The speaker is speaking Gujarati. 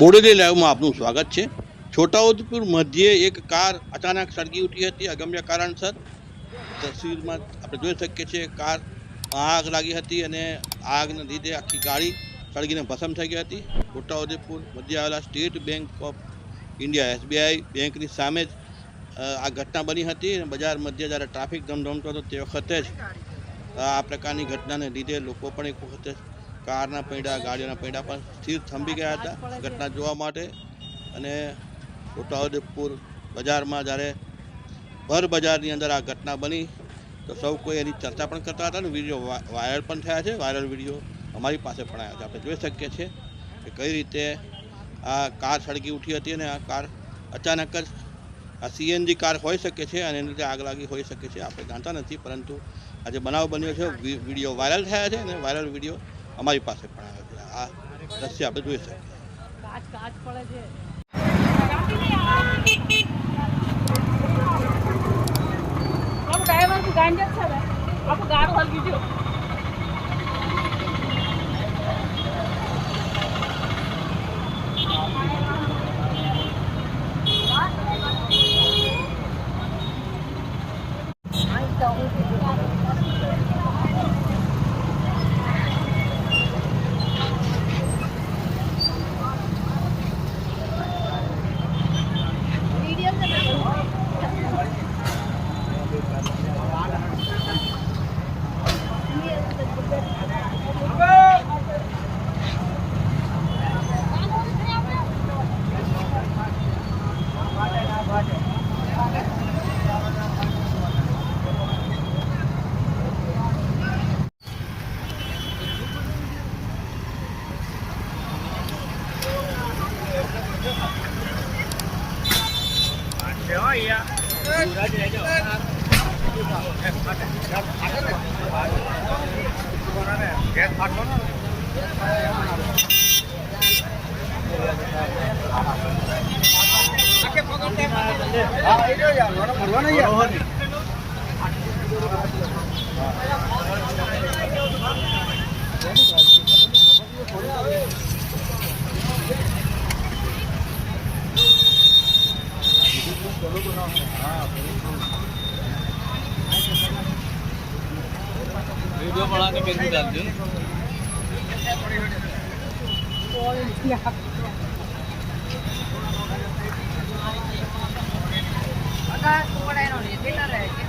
બોડેલી લાઈવમાં આપનું સ્વાગત છે. છોટાઉદેપુર મધ્યે એક કાર અચાનક સળગી ઉઠી હતી, અગમ્ય કારણસર. તસવીરમાં આપણે જોઈ શકીએ છીએ, કાર આગ લાગી હતી અને આગને લીધે આખી ગાડી સળગીને ભસમ થઈ ગઈ હતી. છોટાઉદેપુર મધ્ય આવેલા state bank of India, SBI બેંકની સામે જ આ ઘટના બની હતી અને બજાર મધ્યે જ્યારે ટ્રાફિક ધમધમતો હતો તે વખતે જ આ પ્રકારની ઘટનાને લીધે લોકો પણ એક વખતે કારના પૈડા, ગાડીઓના પૈડા પણ સ્થિર થંભી ગયા હતા ઘટના જોવા માટે. અને છોટાઉદેપુર બજારમાં જ્યારે ભર બજારની અંદર આ ઘટના બની, તો સૌ કોઈ એની ચર્ચા પણ કરતા હતા અને વીડિયો વાયરલ પણ થયા છે. વાયરલ વીડિયો અમારી પાસે પણ આવ્યા છે. આપણે જોઈ શકીએ છીએ કે કઈ રીતે આ કાર સળગી ઉઠી હતી અને આ કાર અચાનક જ આ સીએનજી કાર હોઈ શકે છે અને એની રીતે આગ લાગી હોઈ શકે છે. આપણે જાણતા નથી, પરંતુ આજે બનાવ બન્યો છે. વીડિયો વાયરલ થયા છે અને વાયરલ વીડિયો અમારી પાસે પણ આવે એટલે આ દ્રશ્ય આપણે જોઈ શકીએ. પડે છે. આપણું ડ્રાઈવર ભરવાના తెలుగులో वीडियो बनाने के लिए डाल दूँ अगर कोड है ना ये कितना रहेगा